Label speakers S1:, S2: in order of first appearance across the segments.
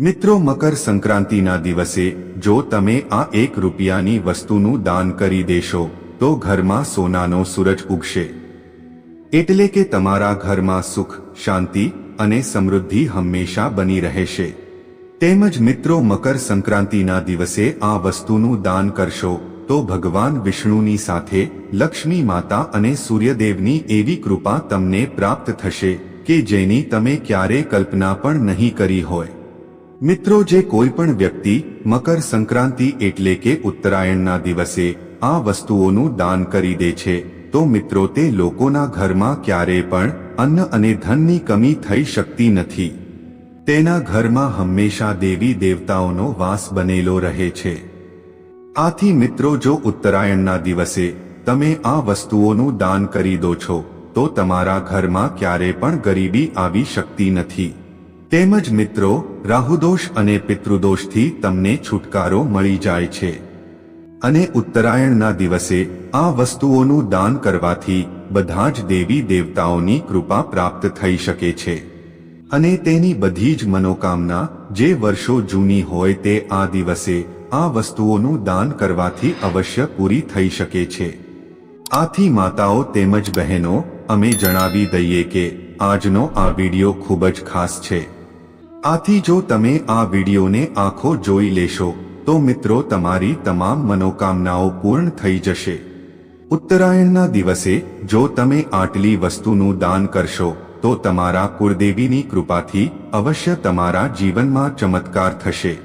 S1: મિત્રો, મકર સંક્રાંતિના દિવસે જો તમે આ એક રૂપિયાની વસ્તુનું દાન કરી દેશો, તો ઘરમાં સોનાનો સૂરજ ઉગશે. એટલે કે તમારા ઘરમાં સુખ, શાંતિ અને સમૃદ્ધિ હંમેશા બની રહેશે. તેમજ મિત્રો, મકર સંક્રાંતિના દિવસે આ વસ્તુનું દાન કરશો, તો ભગવાન વિષ્ણુની સાથે લક્ષ્મી માતા અને સૂર્યદેવની એવી કૃપા તમને પ્રાપ્ત થશે, કે જેની તમે ક્યારે કલ્પના પણ નહીં કરી હોય. મિત્રો, જે કોઈ પણ વ્યક્તિ મકર સંક્રાંતિ એટલે કે ઉત્તરાયણના દિવસે આ વસ્તુઓનું દાન કરી દે છે, તો મિત્રો, તે લોકોના ઘરમાં ક્યારેય પણ અન્ન અને ધનની કમી થઈ શકતી નથી. તેના ઘરમાં હંમેશા દેવી દેવતાઓનો વાસ બનેલો રહે છે. આથી મિત્રો, જો ઉત્તરાયણના દિવસે તમે આ વસ્તુઓનું દાન કરી દો છો, તો તમારા ઘરમાં ક્યારે પણ ગરીબી આવી શકતી નથી. તેમજ મિત્રો, રાહુદોષ અને પિતૃદોષથી તમને છુટકારો મળી જાય છે. અને ઉત્તરાયણના દિવસે આ વસ્તુઓનું દાન કરવાથી બધા જ દેવી દેવતાઓની કૃપા પ્રાપ્ત થઈ શકે છે. અને તેની બધી જ મનોકામના જે વર્ષો જૂની હોય તે આ દિવસે આ વસ્તુઓનું દાન કરવાથી અવશ્ય પૂરી થઈ શકે છે. આથી માતાઓ તેમજ બહેનો, અમે જણાવી દઈએ કે આજનો આ વિડિયો ખૂબ જ ખાસ છે. આથી જો તમે આ વિડિયોને આખો જોઈ લેશો, તો મિત્રો તમારી તમામ મનોકામનાઓ પૂર્ણ થઈ જશે. ઉત્તરાયણના દિવસે, જો તમે આટલી વસ્તુનું દાન કરશો, તો તમારા કુળદેવીની કૃપાથી અવશ્ય તમારા જીવનમાં ચમત્કાર થશે.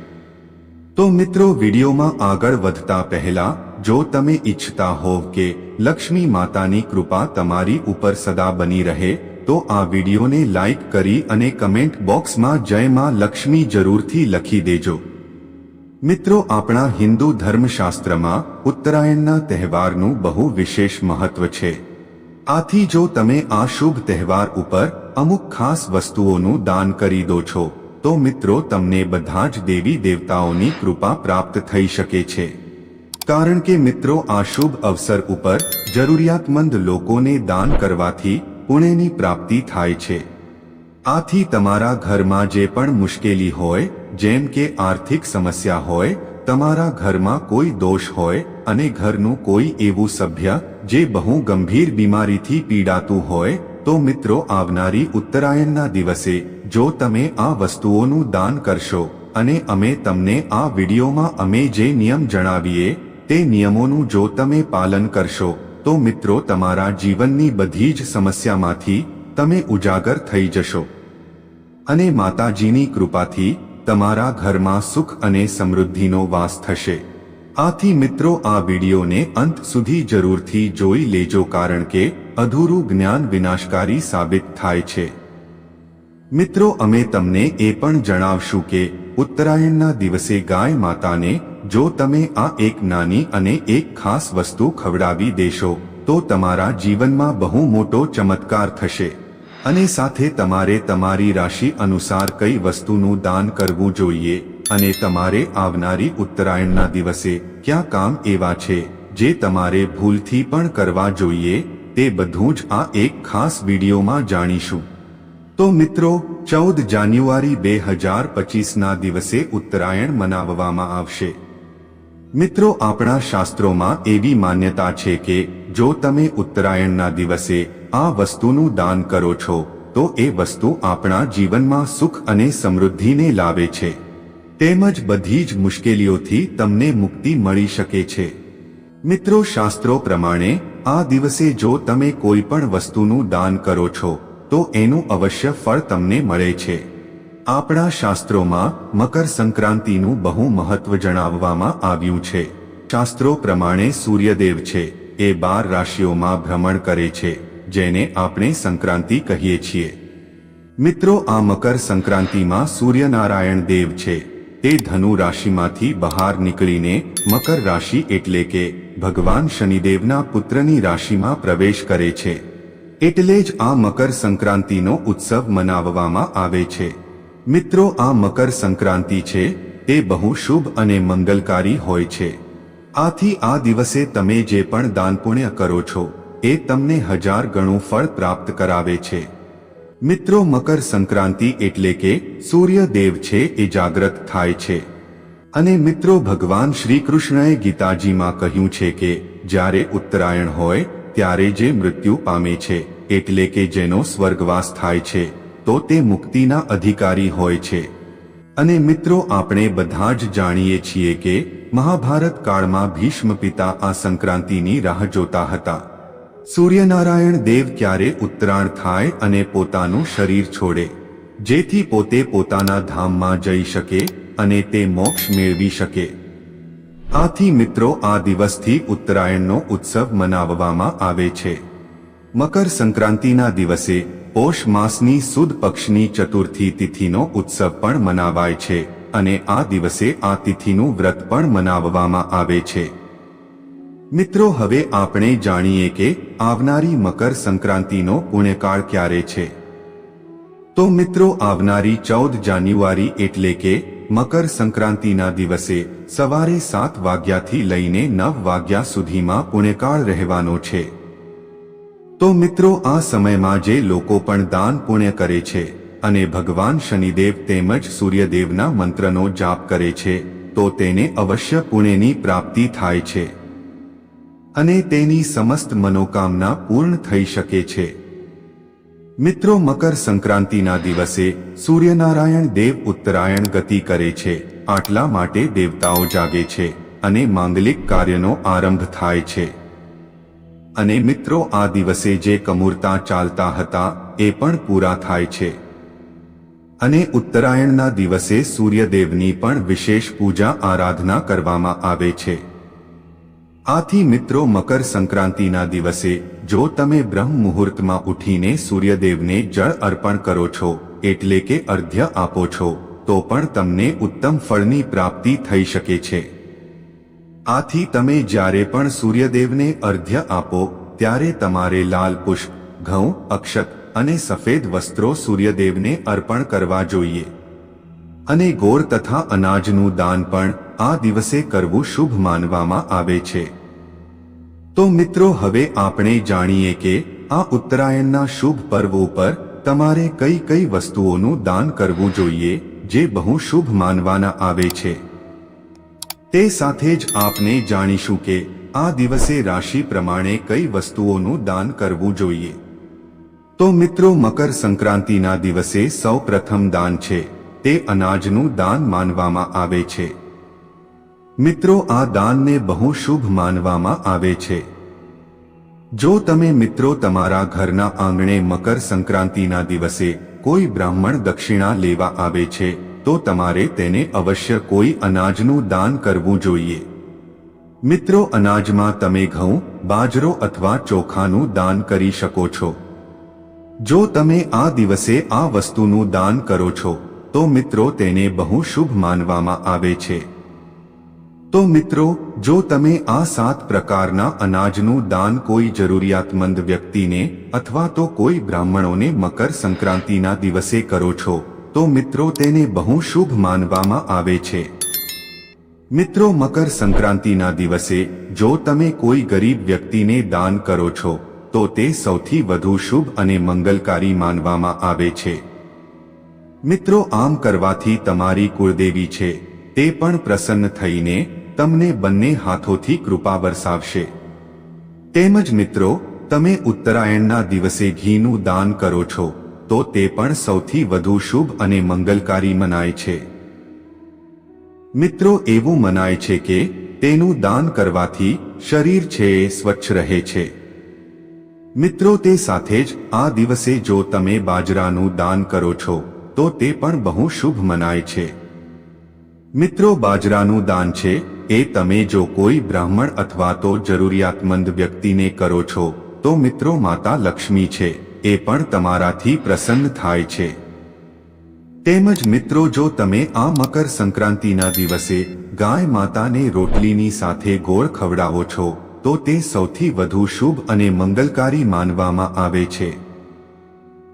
S1: તો મિત્રો વિડીયોમાં આગળ વધતા પહેલા, જો તમે ઈચ્છતા હોવ કે લક્ષ્મી માતાની કૃપા તમારી ઉપર સદા બની રહે તો આ વિડીયોને લાઇક કરી અને કમેન્ટ બોક્સમાં જય માં લક્ષ્મી જરૂરથી લખી દેજો. મિત્રો, આપણા હિન્દુ ધર્મશાસ્ત્રમાં ઉત્તરાયણના તહેવારનું બહુ વિશેષ મહત્વ છે. આથી જો તમે આ શુભ તહેવાર ઉપર અમુક ખાસ વસ્તુઓનું દાન કરી દો છો, તો મિત્રો, તમને બધા જ દેવી દેવતાઓની કૃપા પ્રાપ્ત થઈ શકે છે. કારણ કે મિત્રો, આ શુભ અવસર ઉપર જરૂરિયાતમંદ લોકોને દાન કરવાથી પુણ્યની પ્રાપ્તિ થાય છે. આથી તમારા ઘરમાં જે પણ મુશ્કેલી હોય, જેમ કે આર્થિક સમસ્યા હોય, તમારા ઘરમાં કોઈ દોષ હોય અને ઘરનું કોઈ એવું સભ્ય, જે બહુ ગંભીર બીમારીથી પીડાતું હોય, તો મિત્રો આવનારી ઉત્તરાયણના દિવસે, જો તમે આ વસ્તુઓનું દાન કરશો, અને અમે તમને આ વિડીયોમાં અમે જે નિયમ જણાવીએ, તે નિયમોનું જો તમે પાલન કરશો તો મિત્રો તમારા જીવનની બધી જ સમસ્યામાંથી તમે ઉજાગર થઈ જશો. અને માતાજીની કૃપાથી તમારા ઘરમાં સુખ અને સમૃદ્ધિનો વાસ થશે. આથી મિત્રો આ વિડીયોને અંત સુધી જરૂરથી જોઈ લેજો કારણ કે અધૂરું જ્ઞાન વિનાશકારી સાબિત થાય છે. મિત્રો, અમે તમને એ પણ જણાવશું કે ઉત્તરાયણના દિવસે ગાય માતાને જો તમે આ એક નાની અને એક ખાસ વસ્તુ ખવડાવી દેશો, તો તમારા જીવનમાં બહુ મોટો ચમત્કાર થશે. અને સાથે તમારે તમારી રાશિ અનુસાર કઈ વસ્તુનું દાન કરવું જોઈએ અને તમારે આવનારી ઉત્તરાયણના દિવસે ક્યાં કામ એવા છે, જે તમારે ભૂલથી પણ કરવા જોઈએ, તે બધું જ આ એક ખાસ વિડીયોમાં જાણીશું. તો મિત્રો, ચૌદ જાન્યુઆરી બે હજાર પચીસના દિવસે ઉત્તરાયણ મનાવવામાં આવશે. મિત્રો, આપણા શાસ્ત્રોમાં એવી માન્યતા છે કે, જો તમે ઉત્તરાયણના દિવસે આ વસ્તુનું દાન કરો છો, તો એ વસ્તુ આપણા જીવનમાં સુખ અને સમૃદ્ધિને લાવે છે. તેમજ બધી જ મુશ્કેલીઓથી તમને મુક્તિ મળી શકે છે. મિત્રો, શાસ્ત્રો પ્રમાણે, આ દિવસે જો તમે કોઈ પણ વસ્તુનું દાન કરો છો તો એનું અવશ્ય ફળ તમને મળે છે. આપણા શાસ્ત્રોમાં મકર સંક્રાંતિનું બહુ મહત્વ જણાવવામાં આવ્યું છે. શાસ્ત્રો પ્રમાણે સૂર્યદેવ છે, એ બાર રાશિઓમાં ભ્રમણ કરે છે, જેને આપણે સંક્રાંતિ કહીએ છીએ. મિત્રો, આ મકર સંક્રાંતિમાં સૂર્યનારાયણ દેવ છે, તે ધનુ રાશિમાંથી બહાર નીકળીને મકર રાશિ એટલે કે ભગવાન શનિદેવના પુત્રની રાશિમાં પ્રવેશ કરે છે. એટલે જ આ મકર સંક્રાંતિનો ઉત્સવ મનાવવામાં આવે છે. મિત્રો, આ મકર સંક્રાંતિ છે, તે બહુ શુભ અને મંગલકારી હોય છે. આથી આ દિવસે તમે જે પણ દાન પુણ્ય કરો છો, એ તમને હજાર ગણું ફળ પ્રાપ્ત કરાવે છે. મિત્રો, મકર સંક્રાંતિ એટલે કે સૂર્યદેવ છે એ જાગ્રત થાય છે. અને મિત્રો, ભગવાન શ્રી કૃષ્ણએ ગીતાજીમાં કહ્યું છે કે જ્યારે ઉત્તરાયણ હોય ત્યારે જે મૃત્યુ પામે છે, એટલે કે જેનો સ્વર્ગવાસ થાય છે, તો તે મુક્તિના અધિકારી હોય છે. અને મિત્રો, આપણે બધા જ જાણીએ છીએ કે મહાભારત કાળમાં ભીષ્મ પિતા આ સંક્રાંતિની રાહ જોતા હતા. સૂર્યનારાયણ દેવ ક્યારે ઉત્તરાયણ થાય અને પોતાનું શરીર છોડે, જેથી પોતે પોતાના ધામમાં જઈ શકે અને તે મોક્ષ મેળવી શકે. આથી મિત્રો આ દિવસથી ઉત્તરાયણનો ઉત્સવ મનાવવામાં આવે છે. મકર સંક્રાંતિના દિવસે પોષ માસની સુદ પક્ષની ચતુર્થી તિથિનો ઉત્સવ પણ મનાવાય છે અને આ દિવસે આ તિથિનું વ્રત પણ મનાવવામાં આવે છે. મિત્રો હવે આપણે જાણીએ કે આવનારી મકર સંક્રાંતિનો પુણ્યકાળ ક્યારે છે? તો મિત્રો આવનારી ચૌદ જાન્યુઆરી એટલે કે મકર સંક્રાંતિના દિવસે સવારે સાત વાગ્યાથી લઈને નવ વાગ્યા સુધીમાં પુણ્યકાળ રહેવાનો છે. તો મિત્રો, આ સમયમાં જે લોકો પણ દાન પુણ્ય કરે છે અને ભગવાન શનિદેવ તેમજ સૂર્યદેવના મંત્રનો જાપ કરે છે, તો તેને અવશ્ય પુણ્યની પ્રાપ્તિ થાય છે. અને તેની સમસ્ત મનોકામના પૂર્ણ થઈ શકે છે. મિત્રો, મકર સંક્રાંતિના દિવસે સૂર્યનારાયણ દેવ ઉત્તરાયણ ગતિ કરે છે, આટલા માટે દેવતાઓ જાગે છે અને માંગલિક કાર્યનો આરંભ થાય છે. અને મિત્રો, આ દિવસે જે કમૂરતા ચાલતા હતા, એ પણ પૂરા થાય છે. અને ઉત્તરાયણના દિવસે સૂર્યદેવની પણ વિશેષ પૂજા આરાધના કરવામાં આવે છે. આથી મિત્રો મકર સંક્રાંતિના દિવસે, જો તમે બ્રહ્મ મુહૂર્તમાં ઉઠીને સૂર્યદેવને જળ અર્પણ કરો છો, એટલે કે અર્ધ્ય આપો છો, તો પણ તમને ઉત્તમ ફળની પ્રાપ્તિ થઈ શકે છે. આથી તમે જ્યારે પણ સૂર્યદેવને અર્ધ્ય આપો, ત્યારે તમારે લાલ પુષ્પ, ઘઉં, અક્ષત અને સફેદ વસ્ત્રો સૂર્યદેવને અર્પણ કરવા જોઈએ. અને ગોળ તથા અનાજનું દાન પણ આ દિવસે કરવું શુભ માનવામાં આવે છે. તો મિત્રો, હવે આપણે જાણીએ કે આ ઉત્તરાયણના શુભ પર્વ ઉપર તમારે કઈ કઈ વસ્તુઓનું દાન કરવું જોઈએ, જે બહુ શુભ માનવાના આવે છે. તે સાથે જ આપને જાણીશું કે આ દિવસે રાશિ પ્રમાણે કઈ વસ્તુઓનું દાન કરવું જોઈએ. તો મિત્રો, મકર સંક્રાંતિના દિવસે સૌ પ્રથમ દાન છે. તે અનાજનું દાન માનવામાં આવે છે. મિત્રો, આ દાનને બહુ શુભ માનવામાં આવે છે. જો તમે મિત્રો તમારા ઘરના આંગણે મકર સંક્રાંતિના દિવસે કોઈ બ્રાહ્મણ દક્ષિણા લેવા આવે છે, તો તમારે તેને અવશ્ય કોઈ અનાજનું દાન કરવું જોઈએ. મિત્રો, અનાજમાં તમે ઘઉં, બાજરો અથવા ચોખાનું દાન કરી શકો છો. જો તમે આ દિવસે આ વસ્તુનું દાન કરો છો તો મિત્રો તેને બહુ શુભ માનવામાં આવે છે. તો મિત્રો, જો તમે આ સાત પ્રકારના અનાજનું દાન કોઈ જરૂરિયાતમંદ વ્યક્તિને અથવા તો કોઈ બ્રાહ્મણોને મકર સંક્રાંતિના દિવસે કરો છો, તો મિત્રો તેને બહુ શુભ માનવામાં આવે છે. મિત્રો, મકર સંક્રાંતિના દિવસે જો તમે કોઈ ગરીબ વ્યક્તિને દાન કરો છો, તો તે સૌથી વધુ શુભ અને મંગલકારી માનવામાં આવે છે. મિત્રો, આમ કરવાથી તમારી કુળદેવી છે. તે પણ પ્રસન્ન થઈને તમને બંને હાથોથી કૃપા વરસાવશે. તેમજ મિત્રો, તમે ઉત્તરાયણના દિવસે ઘીનું દાન કરો છો, તો તે પણ સૌથી વધુ શુભ અને મંગલકારી મનાય છે. મિત્રો, એવું મનાય છે કે તેનું દાન કરવાથી શરીર છે એ સ્વચ્છ રહે છે. મિત્રો, તે સાથે જ આ દિવસે જો તમે બાજરાનું દાન કરો છો તો તે પણ બહુ શુભ મનાય છે. મિત્રો, બાજરાનું દાન છે, એ તમે જો કોઈ બ્રાહ્મણ અથવા તો જરૂરિયાતમંદ વ્યક્તિને કરો છો, તો મિત્રો માતા લક્ષ્મી છે, એ પણ તમારાથી પ્રસન્ન થાય છે. તેમજ મિત્રો, જો તમે આ મકર સંક્રાંતિના દિવસે ગાય માતાને રોટલીની સાથે ગોળ ખવડાવો છો, તો તે સૌથી વધુ શુભ અને મંગલકારી માનવામાં આવે છે.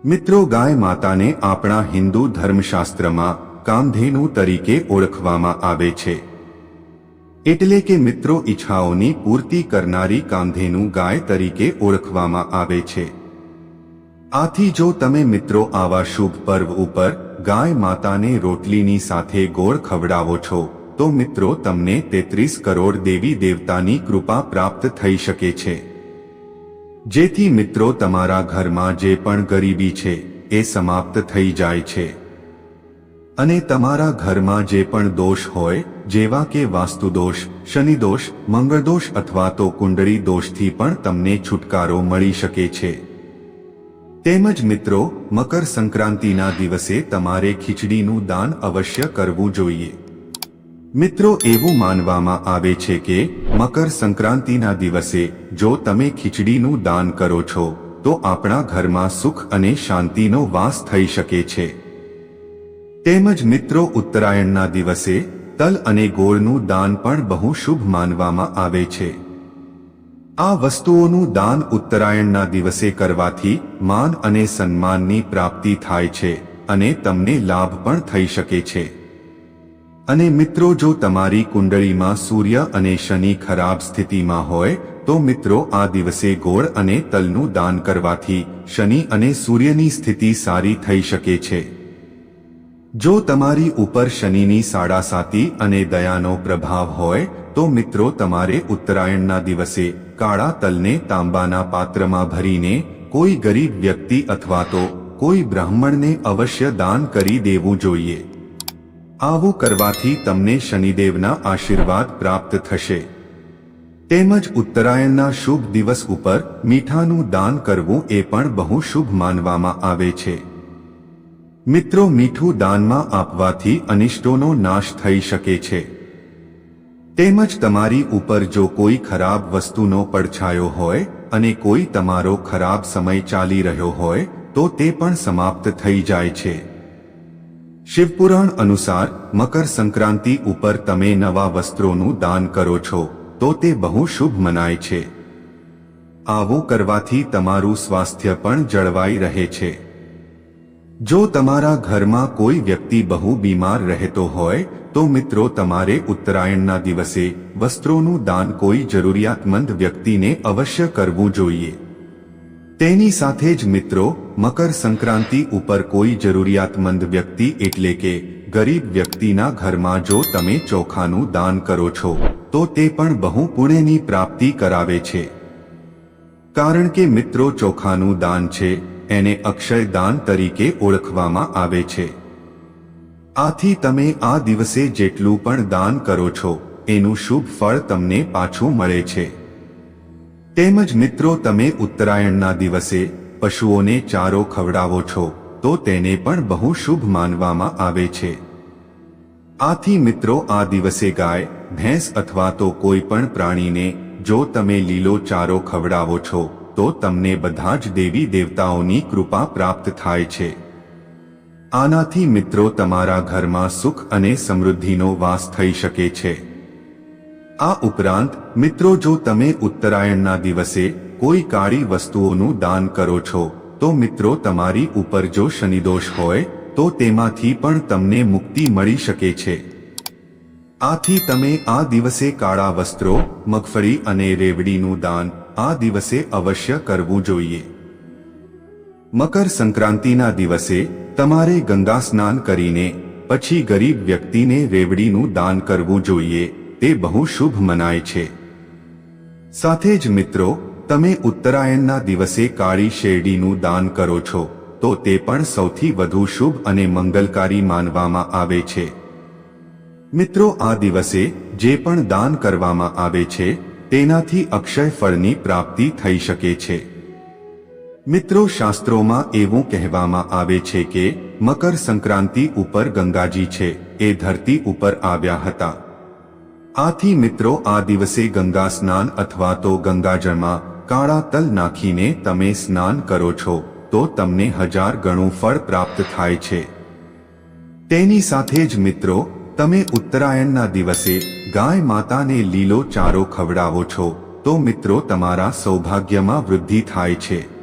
S1: મિત્રો ગાય માતાને આપણા હિન્દુ ધર્મશાસ્ત્રમાં કામધેનુ તરીકે ઓળખવામાં આવે છે. એટલે કે મિત્રો ઈચ્છાઓની પૂર્તિ કરનારી કામધેનુ ગાય તરીકે ઓળખવામાં આવે છે. આથી જો તમે મિત્રો આવા શુભ પર્વ ઉપર ગાય માતાને રોટલીની સાથે ગોળ ખવડાવો છો, તો મિત્રો તમને તેત્રીસ કરોડ દેવી દેવતાની કૃપા પ્રાપ્ત થઈ શકે છે. જેથી મિત્રો તમારા ઘરમાં જે પણ ગરીબી છે, એ સમાપ્ત થઈ જાય છે. અને તમારા ઘરમાં જે પણ દોષ હોય, જેવા કે વાસ્તુદોષ શનિદોષ મંગળદોષ અથવા તો કુંડળી દોષથી પણ તમને છુટકારો મળી શકે છે. તેમજ મિત્રો મકર સંક્રાંતિના દિવસે તમારે ખીચડીનું દાન અવશ્ય કરવું જોઈએ. મિત્રો, એવું માનવામાં આવે છે કે મકર સંક્રાંતિના દિવસે જો તમે ખીચડીનું દાન કરો છો, તો આપણા ઘરમાં સુખ અને શાંતિનો વાસ થઈ શકે છે. તેમજ મિત્રો, ઉત્તરાયણના દિવસે તલ અને ગોળનું દાન પણ બહુ શુભ માનવામાં આવે છે. આ વસ્તુઓનું દાન ઉત્તરાયણના દિવસે કરવાથી માન અને સન્માનની પ્રાપ્તિ થાય છે અને તમને લાભ પણ થઈ શકે છે. અને મિત્રો, જો તમારી કુંડળીમાં સૂર્ય અને શનિ ખરાબ સ્થિતિમાં હોય, તો મિત્રો, આ દિવસે ગોળ અને તલનું દાન કરવાથી શનિ અને સૂર્યની સ્થિતિ સારી થઈ શકે છે. જો તમારી ઉપર શનિની સાડાસાતી અને દયાનો પ્રભાવ હોય, તો મિત્રો, તમારે ઉત્તરાયણના દિવસે કાળા તલને તાંબાના પાત્રમાં ભરીને કોઈ ગરીબ વ્યક્તિ અથવા તો કોઈ બ્રાહ્મણને અવશ્ય દાન કરી દેવું જોઈએ. આવું કરવાથી તમને શનિદેવના આશીર્વાદ પ્રાપ્ત થશે. તેમજ ઉત્તરાયણના શુભ દિવસ ઉપર મીઠાનું દાન કરવું એ પણ બહુ શુભ માનવામાં આવે છે. મિત્રો, મીઠું દાનમાં આપવાથી અનિષ્ટોનો નાશ થઈ શકે છે. તેમજ તમારી ઉપર જો કોઈ ખરાબ વસ્તુનો પડછાયો હોય અને કોઈ તમારો ખરાબ સમય ચાલી રહ્યો હોય, તો તે પણ સમાપ્ત થઈ જાય છે. શિવપુરાણ અનુસાર મકર સંક્રાંતિ ઉપર તમે નવા વસ્ત્રોનું દાન કરો છો, તો તે બહુ શુભ મનાય છે. આવું કરવાથી તમારું સ્વાસ્થ્ય પણ જળવાઈ રહે છે. જો તમારા ઘરમાં કોઈ વ્યક્તિ બહુ બીમાર રહેતો હોય, તો મિત્રો તમારે ઉત્તરાયણના દિવસે વસ્ત્રોનું દાન કોઈ જરૂરિયાતમંદ વ્યક્તિને અવશ્ય કરવું જોઈએ. તેની સાથે જ મિત્રો, મકર સંક્રાંતિ ઉપર કોઈ જરૂરિયાતમંદ વ્યક્તિ એટલે કે ગરીબ વ્યક્તિના ઘરમાં જો તમે ચોખાનું દાન કરો છો, તો તે પણ બહુ પુણ્યની પ્રાપ્તિ કરાવે છે. કારણ કે મિત્રો ચોખાનું દાન છે, એને અક્ષય દાન તરીકે ઓળખવામાં આવે છે. આથી તમે આ દિવસે જેટલું પણ દાન કરો છો, એનું શુભ ફળ તમને પાછું મળે છે. તેમજ મિત્રો, તમે ઉત્તરાયણના દિવસે પશુઓને ચારો ખવડાવો છો, તો તેને પણ બહુ શુભ માનવામાં આવે છે. આથી મિત્રો, આ દિવસે ગાય, ભેંસ અથવા તો કોઈ પણ પ્રાણીને જો તમે લીલો ચારો ખવડાવો છો, તો તમને બધા જ દેવી દેવતાઓની કૃપા પ્રાપ્ત થાય છે. આનાથી મિત્રો, તમારા ઘરમાં સુખ અને સમૃદ્ધિનો વાસ થઈ શકે છે. આ ઉપરાંત, મિત્રો જો તમે ઉત્તરાયણના દિવસે કોઈ કાળી વસ્તુઓનું દાન કરો છો, તો મિત્રો તમારી ઉપર જો શનિદોષ હોય, તો તેમાંથી પણ તમને મુક્તિ મળી શકે છે. આથી તમે આ દિવસે કાળા વસ્ત્રો, મગફળી અને રેવડીનું દાન આ દિવસે અવશ્ય કરવું જોઈએ. મકર સંક્રાંતિના દિવસે તમારે ગંગા સ્નાન કરીને, પછી ગરીબ વ્યક્તિને રેવડીનું દાન કરવું જોઈએ. તે બહુ શુભ મનાય છે. સાથે જ મિત્રો, તમે ઉત્તરાયણના દિવસે કાળી શેરડીનું દાન કરો છો, તો તે પણ સૌથી વધુ શુભ અને મંગલકારી માનવામાં આવે છે. મિત્રો, આ દિવસે જે પણ દાન કરવામાં આવે છે, તેનાથી અક્ષય ફળની પ્રાપ્તિ થઈ શકે છે. મિત્રો, શાસ્ત્રોમાં એવું કહેવામાં આવે છે કે મકર સંક્રાંતિ ઉપર ગંગાજી છે, એ ધરતી ઉપર આવ્યા હતા. આથી મિત્રો આ દિવસે ગંગા સ્નાન અથવા તો ગંગાજળમાં કાળા તલ નાખીને તમે સ્નાન કરો છો, તો તમને હજાર ગણું ફળ પ્રાપ્ત થાય છે. તેની સાથે જ મિત્રો, તમે ઉત્તરાયણના દિવસે ગાય માતાને લીલો ચારો ખવડાવો છો, તો મિત્રો તમારા સૌભાગ્યમાં વૃદ્ધિ થાય છે.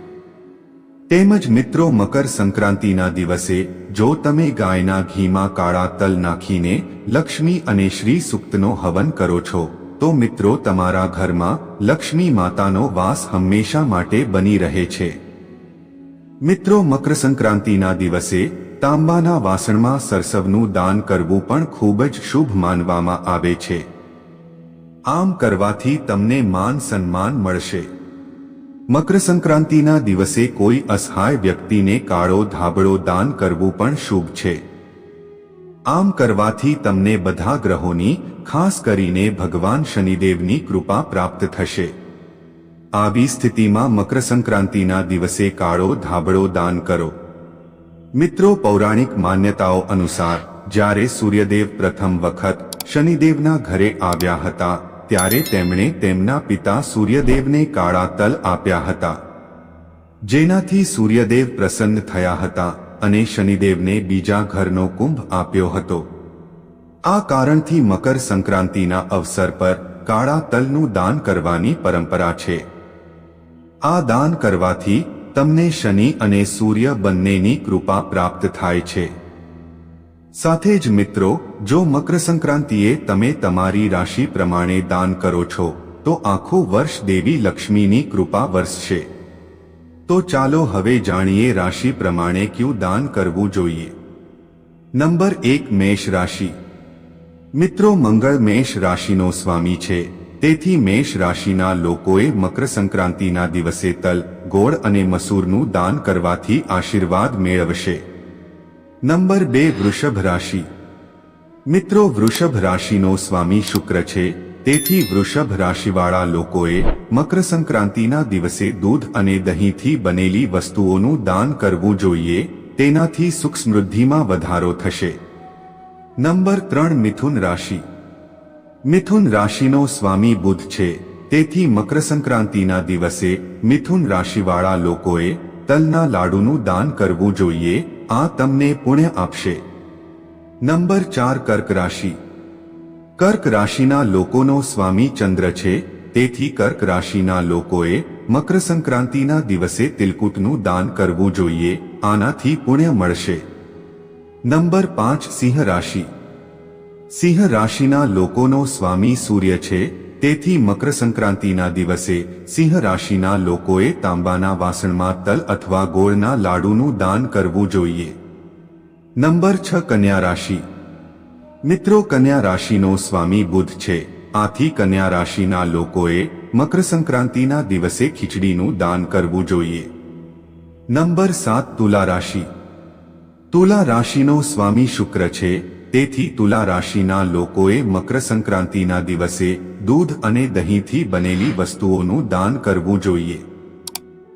S1: તેમજ મિત્રો, મકર સંક્રાંતિના દિવસે, જો તમે ગાયના ઘીમાં કાળા તલ નાખીને લક્ષ્મી અને શ્રી સુક્તનો હવન કરો છો, તો મિત્રો, તમારા ઘરમાં લક્ષ્મી માતાનો વાસ હંમેશા માટે બની રહે છે. મિત્રો, મકર સંક્રાંતિના દિવસે તાંબાના વાસણમાં સરસવનું દાન કરવું પણ ખૂબ જ શુભ માનવામાં આવે છે. આમ કરવાથી તમને માન સન્માન મળશે. મકર સંક્રાંતિના દિવસે કોઈ અસહાય વ્યક્તિને કાળો ધાબળો દાન કરવું પણ શુભ છે. આમ કરવાથી તમને બધા ગ્રહોની, ખાસ કરીને ભગવાન શનિદેવની કૃપા પ્રાપ્ત થશે. આવી સ્થિતિમાં મકર સંક્રાંતિના દિવસે કાળો ધાબળો દાન કરો. મિત્રો, પૌરાણિક માન્યતાઓ અનુસાર, જ્યારે સૂર્યદેવ પ્રથમ વખત શનિદેવના ઘરે આવ્યા હતા ત્યારે તેમણે તેમના પિતા સૂર્યદેવને કાળા તલ આપ્યા હતા. જેનાથી સૂર્યદેવ પ્રસન્ન થયા હતા અને શનિદેવને બીજા ઘરનો કુંભ આપ્યો હતો. આ કારણથી મકર સંક્રાંતિના અવસર પર કાળા તલનું દાન કરવાની પરંપરા છે. આ દાન કરવાથી તમને શનિ અને સૂર્ય બંનેની કૃપા પ્રાપ્ત થાય છે. સાથે જ મિત્રો જો મકર સંક્રાંતિએ તમે તમારી રાશિ પ્રમાણે દાન કરો છો, તો આખું વર્ષ દેવી લક્ષ્મીની કૃપા વરસશે. તો ચાલો હવે જાણીએ રાશિ પ્રમાણે કયું દાન કરવું જોઈએ. નંબર એક મેષ રાશિ. મિત્રો, મંગળ મેષ રાશિનો સ્વામી છે. તેથી મેષ રાશિના લોકોએ મકર સંક્રાંતિના દિવસે તલ, ગોળ અને મસૂરનું દાન કરવાથી આશીર્વાદ મેળવશે. નંબર બે વૃષભ રાશિ. મિત્રો, વૃષભ રાશિનો સ્વામી શુક્ર છે. તેથી વૃષભ રાશિવાળા લોકોએ મકર સંક્રાંતિના દિવસે દૂધ અને દહીંથી બનેલી વસ્તુઓનું દાન કરવું જોઈએ. તેનાથી સુખ સમૃદ્ધિમાં વધારો થશે. નંબર ત્રણ, મિથુન રાશિ. મિથુન રાશિનો સ્વામી બુધ છે. તેથી મકર સંક્રાંતિના દિવસે મિથુન રાશિવાળા લોકોએ તલના લાડુનું દાન કરવું જોઈએ. આ તમને પુણ્ય આપશે. નંબર ચાર કર્ક રાશિ. કર્ક રાશિના લોકોનો સ્વામી ચંદ્ર છે, તેથી કર્ક રાશિના લોકોએ મકર સંક્રાંતિના દિવસે તિલકુટનું દાન કરવું જોઈએ, આનાથી પુણ્ય મળશે. નંબર પાંચ સિંહ રાશિ. સિંહ રાશિના લોકોનો સ્વામી સૂર્ય છે, તેથી મકર સંક્રાંતિના દિવસે સિંહ રાશિના લોકોએ તાંબાના વાસણમાં તલ અથવા ગોળના લાડુનું દાન કરવું જોઈએ. નંબર છ કન્યા રાશિ. મિત્રો, કન્યા રાશિનો સ્વામી બુધ છે. આથી કન્યા રાશિના લોકોએ મકર સંક્રાંતિના દિવસે ખીચડીનું દાન કરવું જોઈએ. નંબર સાત તુલા રાશિ. તુલા રાશિનો સ્વામી શુક્ર છે. તેથી તુલા રાશિના લોકોએ મકર સંક્રાંતિના દિવસે દૂધ અને દહીંથી બનેલી વસ્તુઓનું દાન કરવું જોઈએ.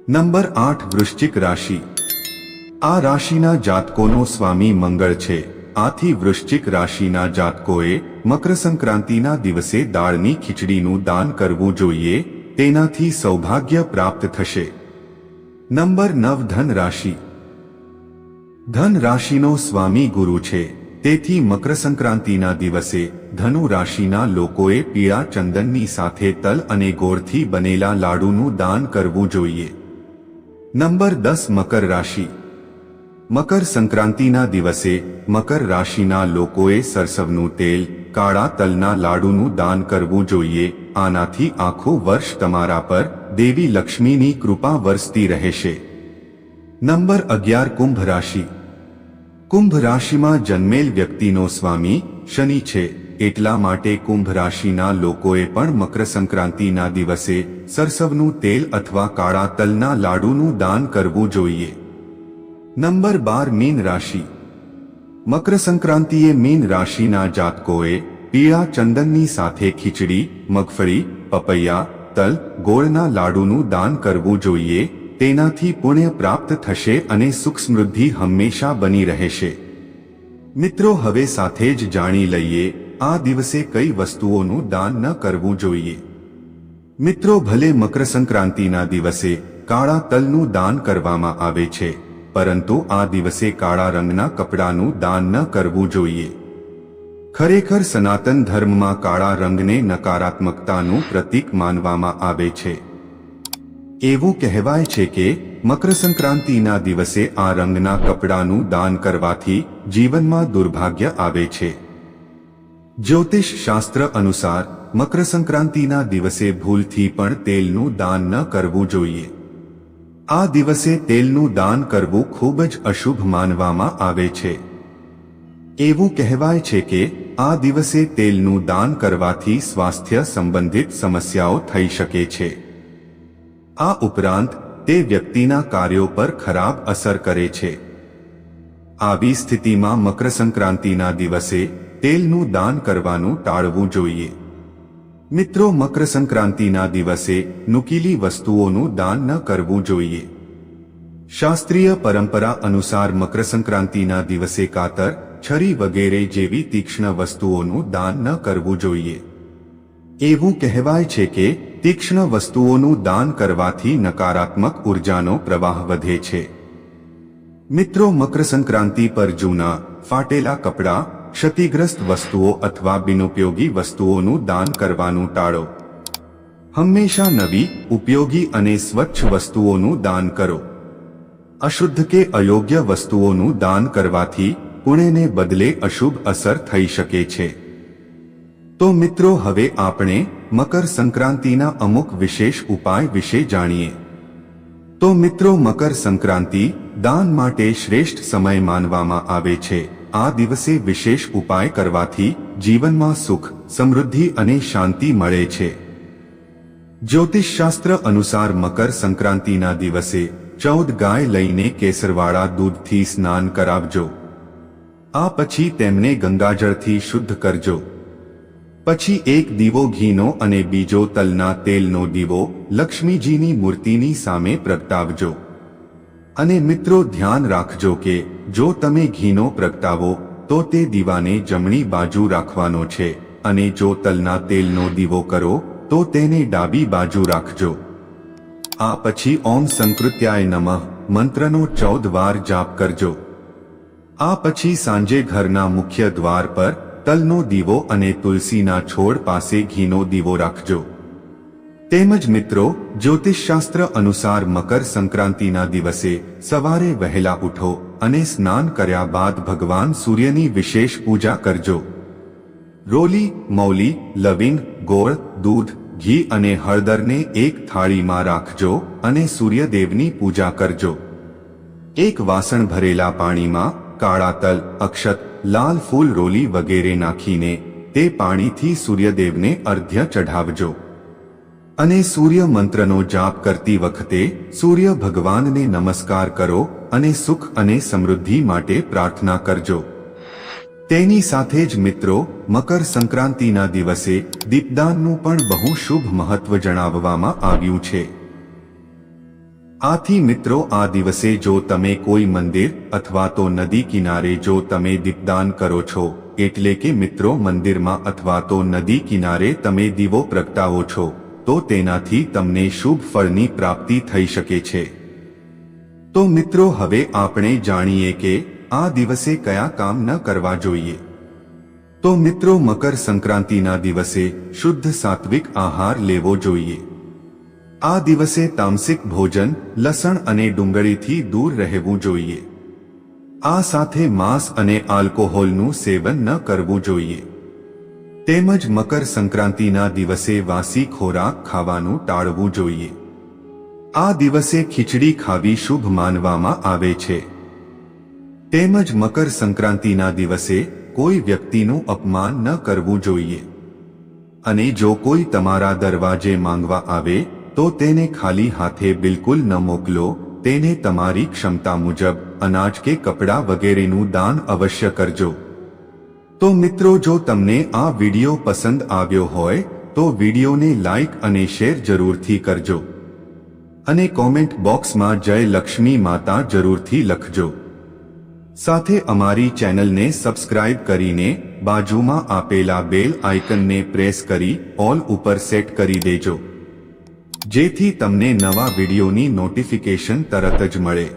S1: નંબર આઠ વૃશ્ચિક રાશિ. આ રાશિના જાતકોનો સ્વામી મંગળ છે. આથી વૃશ્ચિક રાશિના જાતકોએ મકર સંક્રાંતિના દિવસે દાળની ખીચડીનું દાન કરવું જોઈએ, તેનાથી સૌભાગ્ય પ્રાપ્ત થશે. નંબર નવ ધન રાશિ. ધન રાશિનો સ્વામી ગુરુ છે. તેથી મકર સંક્રાંતિના દિવસે ધનુ રાશિના લોકોએ પીળા ચંદનની સાથે તલ અને ગોળથી બનેલા લાડુનું દાન કરવું જોઈએ. નંબર દસ મકર રાશિ. મકર સંક્રાંતિના દિવસે મકર રાશિના લોકોએ સરસવનું તેલ, કાળા તલના લાડુનું દાન કરવું જોઈએ. આનાથી આખું વર્ષ તમારા પર દેવી લક્ષ્મીની કૃપા વરસતી રહેશે. નંબર અગિયાર, કુંભ રાશિ. કુંભ રાશિમાં જન્મેલ વ્યક્તિનો સ્વામી શનિ છે. એટલા માટે કુંભ રાશિના લોકોએ પણ મકર સંક્રાંતિના દિવસે સરસવનું તેલ અથવા કાળા તલના લાડુનું દાન કરવું જોઈએ. નંબર બાર મીન રાશિ. મકર સંક્રાંતિએ મીન રાશિના જાતકોએ પીળા ચંદનની સાથે ખીચડી, મગફળી, પપૈયા, તલ, ગોળના લાડુનું દાન કરવું જોઈએ, તેનાથી પુણ્ય પ્રાપ્ત થશે અને સુખ સમૃદ્ધિ હંમેશા બની રહેશે. મિત્રો, હવે સાથે જ જાણી લઈએ, આ દિવસે કઈ વસ્તુઓનું દાન ન કરવું જોઈએ. મિત્રો, ભલે મકર સંક્રાંતિના દિવસે કાળા તલનું દાન કરવામાં આવે છે પરંતુ આ દિવસે કાળા રંગના કપડાનું દાન ન કરવું જોઈએ. ખરેખર સનાતન ધર્મમાં કાળા રંગને નકારાત્મકતાનું પ્રતીક માનવામાં આવે છે. એવું કહેવાય છે કે મકર સંક્રાંતિના દિવસે આ રંગના કપડાનું દાન કરવાથી જીવનમાં દુર્ભાગ્ય આવે છે. જ્યોતિષ શાસ્ત્ર અનુસાર મકર સંક્રાંતિના દિવસે ભૂલથી પણ તેલનું દાન ન કરવું જોઈએ. આ દિવસે તેલનું દાન કરવું ખૂબ જ અશુભ માનવામાં આવે છે. એવું કહેવાય છે કે, આ દિવસે તેલનું દાન કરવાથી સ્વાસ્થ્ય સંબંધિત સમસ્યાઓ થઈ શકે છે. આ ઉપરાંત, તે વ્યક્તિના કાર્યો પર ખરાબ અસર કરે છે. આવી સ્થિતિમાં મકર સંક્રાંતિના દિવસે તેલનું દાન કરવાનું ટાળવું જોઈએ. મિત્રો મકર સંક્રાંતિના દિવસે નુકીલી વસ્તુઓનું દાન ન કરવું જોઈએ. શાસ્ત્રીય પરંપરા અનુસાર મકર સંક્રાંતિના દિવસે કાતર, છરી વગેરે જેવી તીક્ષ્ણ વસ્તુઓનું દાન ન કરવું જોઈએ. એવું કહેવાય છે કે તીક્ષ્ણ વસ્તુઓનું દાન કરવાથી નકારાત્મક ઉર્જાનો પ્રવાહ વધે છે. મિત્રો મકર સંક્રાંતિ પર જૂના, ફાટેલા કપડાં ક્ષતિગ્રસ્ત વસ્તુઓ અથવા બિનઉપયોગી વસ્તુઓનું દાન કરવાનું ટાળો. હંમેશા નવી, ઉપયોગી અને સ્વચ્છ વસ્તુઓનું દાન કરો. અશુદ્ધ કે અયોગ્ય વસ્તુઓનું દાન કરવાથી પુણેને બદલે અશુભ અસર થઈ શકે છે. તો મિત્રો, હવે આપણે મકર સંક્રાંતિના અમુક વિશેષ ઉપાય વિશે જાણીએ. તો મિત્રો, મકર સંક્રાંતિ દાન માટે શ્રેષ્ઠ સમય માનવામાં આવે છે. આ દિવસે વિશેષ ઉપાય કરવાથી જીવનમાં સુખ, સમૃદ્ધિ અને શાંતિ મળે છે. જ્યોતિષશાસ્ત્ર અનુસાર મકર સંક્રાંતિના દિવસે ચૌદ ગાય લઈને કેસરવાળા દૂધથી સ્નાન કરાવજો. આ પછી તેમને ગંગાજળથી શુદ્ધ કરજો. પછી એક દીવો ઘીનો અને બીજો તલના તેલનો દીવો લક્ષ્મીજીની મૂર્તિની સામે પ્રગટાવજો. અને મિત્રો ધ્યાન રાખજો કે જો તમે ઘીનો પ્રગટાવો, તો તે દીવાને જમણી બાજુ રાખવાનો છે. અને જો તલના તેલનો દીવો કરો, તો તેને ડાબી બાજુ રાખજો. આ પછી ઓમ સંકૃત્યાય નમઃ, મંત્રનો ચૌદ વાર જાપ કરજો. આ પછી સાંજે ઘરના મુખ્ય દ્વાર પર તલનો દીવો અને તુલસીના છોડ પાસે ઘીનો દીવો રાખજો. તેમજ મિત્રો, જ્યોતિષશાસ્ત્ર અનુસાર મકર સંક્રાંતિના દિવસે સવારે વહેલા ઉઠો અને સ્નાન કર્યા બાદ ભગવાન સૂર્યની વિશેષ પૂજા કરજો. રોલી, મૌલી, લવિંગ, ગોળ, દૂધ, ઘી અને હળદરને એક થાળીમાં રાખજો અને સૂર્યદેવની પૂજા કરજો. એક વાસણ ભરેલા પાણીમાં કાળા તલ, અક્ષત, લાલ ફૂલ રોલી વગેરે નાખીને તે પાણીથી સૂર્યદેવને અર્ધ્ય ચઢાવજો. અને સૂર્ય મંત્રનો જાપ કરતી વખતે સૂર્ય ભગવાનને નમસ્કાર કરો અને સુખ અને સમૃદ્ધિ માટે પ્રાર્થના કરજો. તેની સાથે જ મિત્રો, મકર સંક્રાંતિના દિવસે દીપદાનનું પણ બહુ શુભ મહત્વ જણાવવામાં આવ્યું છે. આથી મિત્રો, આ દિવસે જો તમે કોઈ મંદિર અથવા તો નદી કિનારે જો તમે દીપદાન કરો છો, એટલે કે મિત્રો, મંદિરમાં અથવા તો નદી કિનારે તમે દીવો પ્રગટાવો છો તો તેનાથી તમને શુભ ફળની પ્રાપ્તિ થઈ શકે છે. તો મિત્રો, હવે આપણે જાણીએ કે આ દિવસે કયા કામ ન કરવા જોઈએ. તો મિત્રો, મકર સંક્રાંતિના દિવસે શુદ્ધ સાત્વિક આહાર લેવો જોઈએ. આ દિવસે તામસિક ભોજન, લસણ અને ડુંગળીથી દૂર રહેવું જોઈએ. આ સાથે માંસ અને આલ્કોહોલનું સેવન ન કરવું જોઈએ. તેમજ મકર સંક્રાંતિના દિવસે વાસી ખોરાક ખાવાનું ટાળવું જોઈએ. આ દિવસે ખીચડી ખાવી શુભ માનવામાં આવે છે. તેમજ મકર સંક્રાંતિના દિવસે કોઈ વ્યક્તિનું અપમાન ન કરવું જોઈએ. અને જો કોઈ તમારા દરવાજે માંગવા આવે, તો તેને ખાલી હાથે બિલકુલ ન મોકલો, તેને તમારી ક્ષમતા મુજબ, અનાજ કે કપડાં વગેરેનું દાન અવશ્ય કરજો. તો મિત્રો, જો તમને આ વીડિયો પસંદ આવ્યો હોય, તો વિડીયોને લાઈક અને શેર જરૂરથી કરજો. અને કોમેન્ટ બોક્સમાં જય લક્ષ્મી માતા જરૂરથી લખજો. સાથે અમારી ચેનલને સબસ્ક્રાઇબ કરીને બાજુમાં આપેલા બેલ આઇકનને પ્રેસ કરી ઓલ ઉપર સેટ કરી દેજો. જેથી તમને નવા વિડીયોની નોટિફિકેશન તરત જ મળે.